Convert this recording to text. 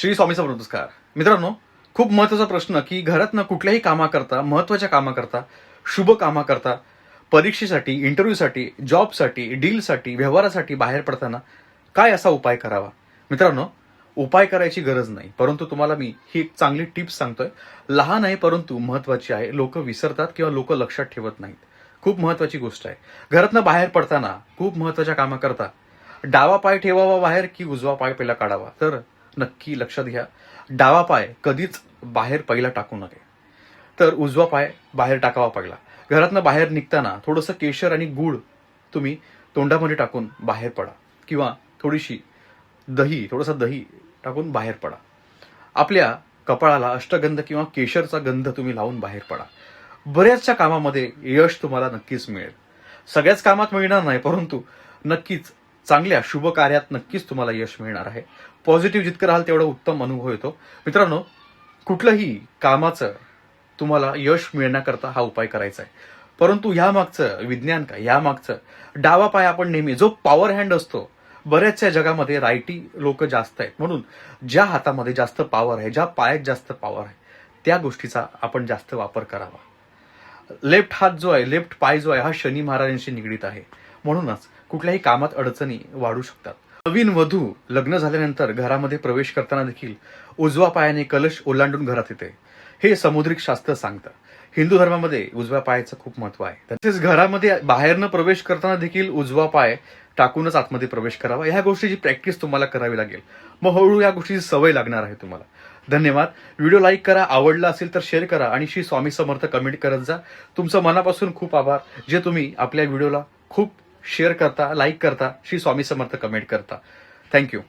श्री स्वामी नमस्कार. मित्रांनो खूप महत्त्वाचा प्रश्न की घरातनं कुठल्याही कामाकरता महत्त्वाच्या कामाकरता शुभ कामाकरता परीक्षेसाठी इंटरव्ह्यूसाठी जॉबसाठी डीलसाठी व्यवहारासाठी बाहेर पडताना काय असा उपाय करावा? मित्रांनो उपाय करायची गरज नाही. परंतु तुम्हाला मी ही एक चांगली टिप्स सांगतोय. लहान आहे परंतु महत्वाची आहे. लोक विसरतात किंवा लोक लक्षात ठेवत नाहीत. खूप महत्वाची गोष्ट आहे. घरातनं बाहेर पडताना खूप महत्त्वाच्या कामाकरता डावा पाय ठेवावा बाहेर की उजवा पाय पहिला काढावा. तर नक्की लक्षात घ्या. डावा पाय कधीच बाहेर पहिला टाकू नये. तर उजवा पाय बाहेर टाकावा पहिला. घरातनं बाहेर निघताना थोडंसं केशर आणि गूळ तुम्ही तोंडामध्ये टाकून बाहेर पडा. किंवा थोडीशी दही थोडंसं दही टाकून बाहेर पडा. आपल्या कपाळाला अष्टगंध किंवा केशरचा गंध तुम्ही लावून बाहेर पडा. बऱ्याचशा कामामध्ये यश तुम्हाला नक्कीच मिळेल. सगळ्याच कामात मिळणार नाही परंतु नक्कीच चांगल्या शुभ कार्यात नक्कीच तुम्हाला यश मिळणार आहे. पॉझिटिव्ह जितकं राहाल तेवढा उत्तम अनुभव येतो. मित्रांनो कुठलंही कामाचं तुम्हाला यश मिळण्याकरता हा उपाय करायचा आहे. परंतु ह्या मागचं विज्ञान काय? ह्या मागचं डावा पाय आपण नेहमी जो पॉवर हँड असतो बऱ्याचशा जगामध्ये रायटी लोक जास्त आहेत. म्हणून ज्या हातामध्ये जास्त पॉवर आहे ज्या पायात जास्त पॉवर आहे त्या गोष्टीचा आपण जास्त वापर करावा. लेफ्ट हात जो आहे लेफ्ट पाय जो आहे हा शनी महाराजांशी निगडीत आहे. म्हणूनच कुठल्याही कामात अडचणी वाढू शकतात. नवीन वधू लग्न झाल्यानंतर घरामध्ये प्रवेश करताना देखील उजवा पायाने कलश ओलांडून घरात येते. हे समुद्रिक शास्त्र सांगतं. हिंदू धर्मामध्ये उजव्या पायाचं खूप महत्त्व आहे. तसेच घरामध्ये बाहेरनं प्रवेश करताना देखील उजवा पाय टाकूनच आतमध्ये प्रवेश करावा. ह्या गोष्टीची प्रॅक्टिस तुम्हाला करावी लागेल. मग हळूहळू या गोष्टीची सवय लागणार आहे तुम्हाला. धन्यवाद. व्हिडिओ लाईक करा आवडला असेल तर शेअर करा आणि श्री स्वामी समर्थ कमेंट करत जा. तुमचं मनापासून खूप आभार. जे तुम्ही आपल्या व्हिडिओला खूप शेअर करता लाईक करता श्री स्वामी समर्थ कमेंट करता. Thank you